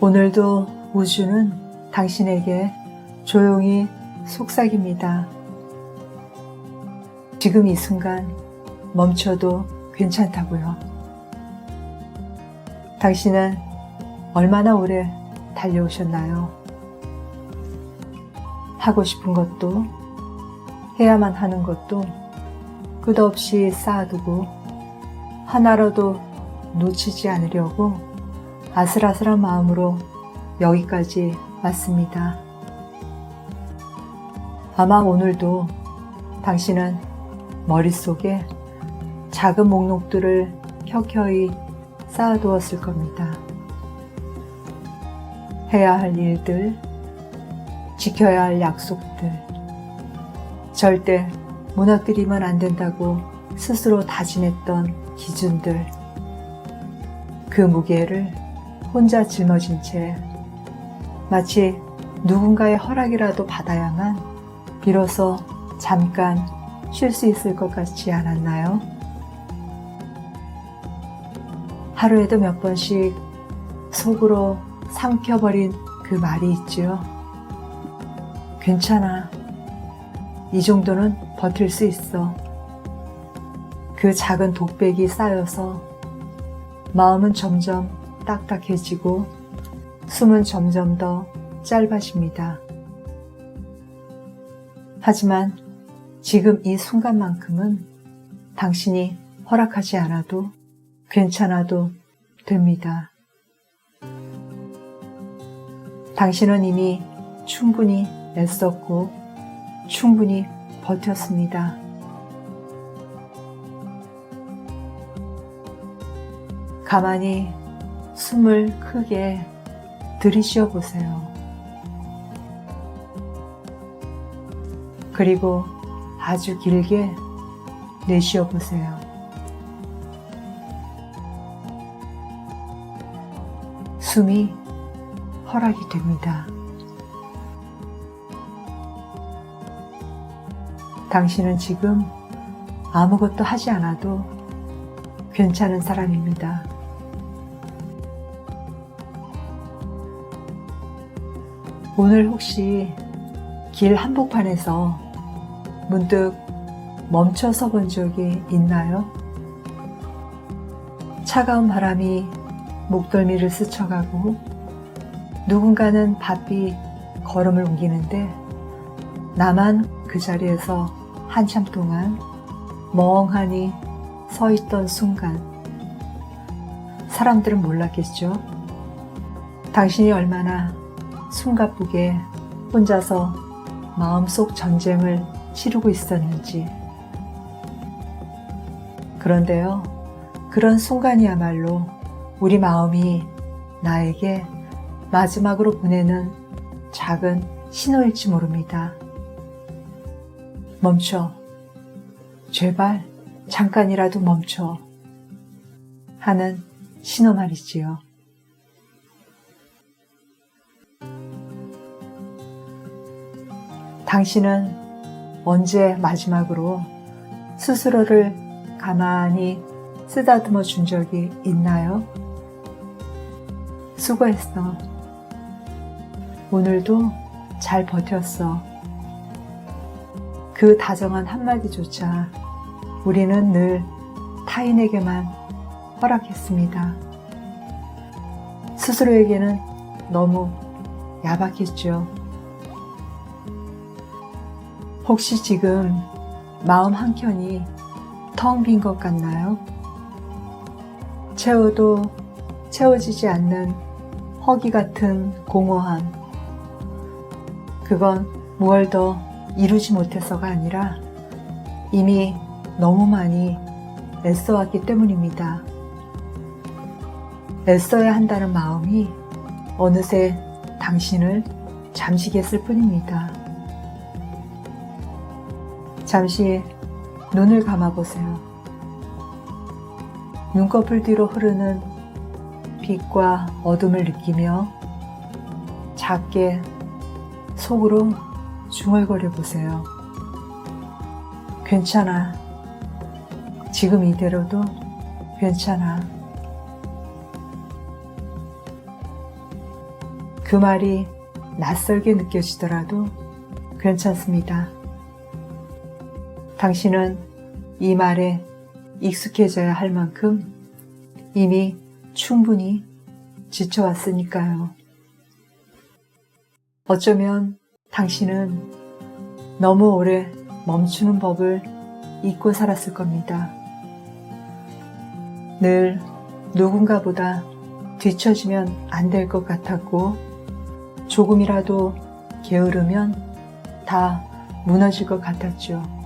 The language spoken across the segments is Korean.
오늘도 우주는 당신에게 조용히 속삭입니다. 지금 이 순간 멈춰도 괜찮다고요. 당신은 얼마나 오래 달려오셨나요? 하고 싶은 것도 해야만 하는 것도 끝없이 쌓아두고 하나라도 놓치지 않으려고 아슬아슬한 마음으로 여기까지 왔습니다. 아마 오늘도 당신은 머릿속에 작은 목록들을 켜켜이 쌓아두었을 겁니다. 해야 할 일들, 지켜야 할 약속들, 절대 무너뜨리면 안 된다고 스스로 다짐했던 기준들, 그 무게를 혼자 짊어진 채 마치 누군가의 허락이라도 받아야만 비로소 잠깐 쉴 수 있을 것 같지 않았나요? 하루에도 몇 번씩 속으로 삼켜버린 그 말이 있지요. 괜찮아. 이 정도는 버틸 수 있어. 그 작은 독백이 쌓여서 마음은 점점 딱딱해지고 숨은 점점 더 짧아집니다. 하지만 지금 이 순간만큼은 당신이 허락하지 않아도 괜찮아도 됩니다. 당신은 이미 충분히 애썼고 충분히 버텼습니다. 가만히 숨을 크게 들이쉬어 보세요. 그리고 아주 길게 내쉬어 보세요. 숨이 허락이 됩니다. 당신은 지금 아무것도 하지 않아도 괜찮은 사람입니다. 오늘 혹시 길 한복판에서 문득 멈춰서 본 적이 있나요? 차가운 바람이 목덜미를 스쳐가고 누군가는 바삐 걸음을 옮기는데 나만 그 자리에서 한참 동안 멍하니 서 있던 순간 사람들은 몰랐겠죠. 당신이 얼마나 숨가쁘게 혼자서 마음속 전쟁을 치르고 있었는지. 그런데요, 그런 순간이야말로 우리 마음이 나에게 마지막으로 보내는 작은 신호일지 모릅니다. 멈춰. 제발 잠깐이라도 멈춰. 하는 신호 말이지요. 당신은 언제 마지막으로 스스로를 가만히 쓰다듬어 준 적이 있나요? 수고했어. 오늘도 잘 버텼어. 그 다정한 한마디조차 우리는 늘 타인에게만 허락했습니다. 스스로에게는 너무 야박했죠. 혹시 지금 마음 한켠이 텅 빈 것 같나요? 채워도 채워지지 않는 허기 같은 공허함. 그건 무얼 더 이루지 못해서가 아니라 이미 너무 많이 애써왔기 때문입니다. 애써야 한다는 마음이 어느새 당신을 잠시겠을 뿐입니다. 잠시 눈을 감아보세요. 눈꺼풀 뒤로 흐르는 빛과 어둠을 느끼며 작게 속으로 중얼거려 보세요. 괜찮아. 지금 이대로도 괜찮아. 그 말이 낯설게 느껴지더라도 괜찮습니다. 당신은 이 말에 익숙해져야 할 만큼 이미 충분히 지쳐왔으니까요. 어쩌면 당신은 너무 오래 멈추는 법을 잊고 살았을 겁니다. 늘 누군가보다 뒤처지면 안 될 것 같았고 조금이라도 게으르면 다 무너질 것 같았죠.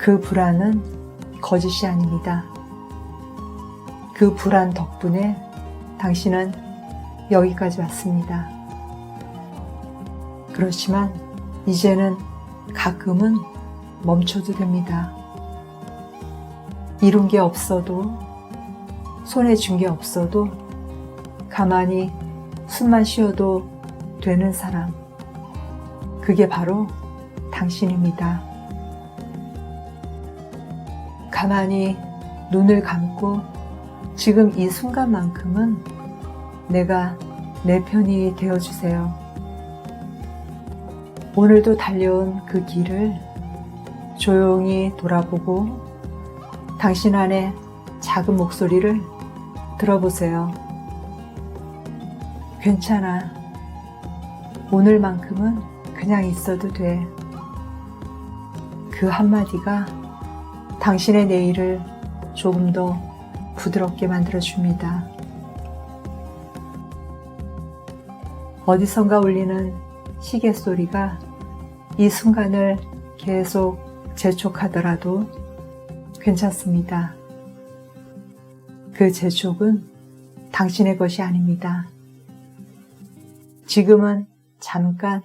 그 불안은 거짓이 아닙니다. 그 불안 덕분에 당신은 여기까지 왔습니다. 그렇지만 이제는 가끔은 멈춰도 됩니다. 이룬 게 없어도 손에 쥔게 없어도 가만히 숨만 쉬어도 되는 사람. 그게 바로 당신입니다. 가만히 눈을 감고 지금 이 순간만큼은 내가 내 편이 되어주세요. 오늘도 달려온 그 길을 조용히 돌아보고 당신 안에 작은 목소리를 들어보세요. 괜찮아. 오늘만큼은 그냥 있어도 돼. 그 한마디가 당신의 내일을 조금 더 부드럽게 만들어줍니다. 어디선가 울리는 시계 소리가 이 순간을 계속 재촉하더라도 괜찮습니다. 그 재촉은 당신의 것이 아닙니다. 지금은 잠깐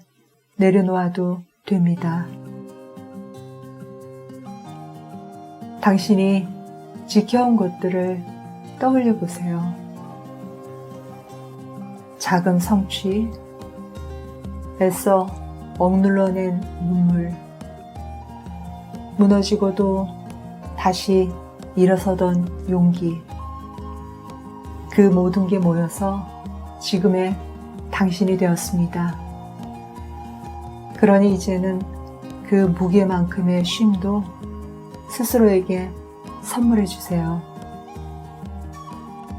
내려놓아도 됩니다. 당신이 지켜온 것들을 떠올려 보세요. 작은 성취, 애써 억눌러낸 눈물, 무너지고도 다시 일어서던 용기, 그 모든 게 모여서 지금의 당신이 되었습니다. 그러니 이제는 그 무게만큼의 쉼도 스스로에게 선물해 주세요.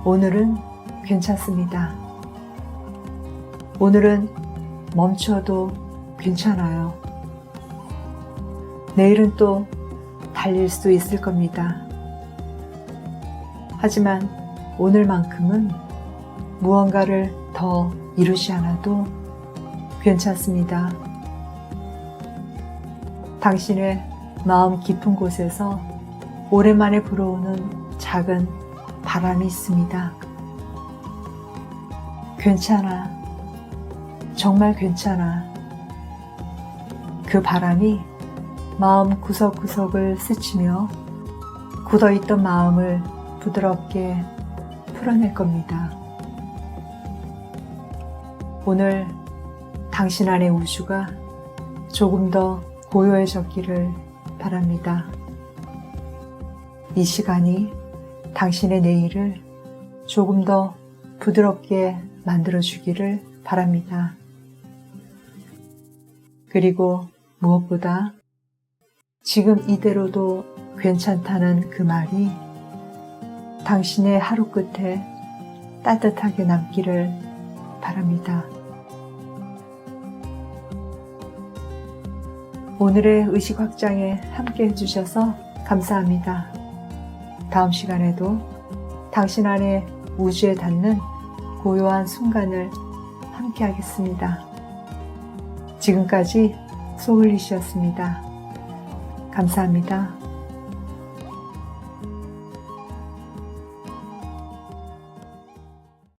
오늘은 괜찮습니다. 오늘은 멈춰도 괜찮아요. 내일은 또 달릴 수 있을 겁니다. 하지만 오늘만큼은 무언가를 더 이루지 않아도 괜찮습니다. 당신의 마음 깊은 곳에서 오랜만에 불어오는 작은 바람이 있습니다. 괜찮아. 정말 괜찮아. 그 바람이 마음 구석구석을 스치며 굳어있던 마음을 부드럽게 풀어낼 겁니다. 오늘 당신 안의 우주가 조금 더 고요해졌기를 바랍니다. 이 시간이 당신의 내일을 조금 더 부드럽게 만들어주기를 바랍니다. 그리고 무엇보다 지금 이대로도 괜찮다는 그 말이 당신의 하루 끝에 따뜻하게 남기를 바랍니다. 오늘의 의식 확장에 함께 해주셔서 감사합니다. 다음 시간에도 당신 안에 우주에 닿는 고요한 순간을 함께 하겠습니다. 지금까지 소울리시였습니다. 감사합니다.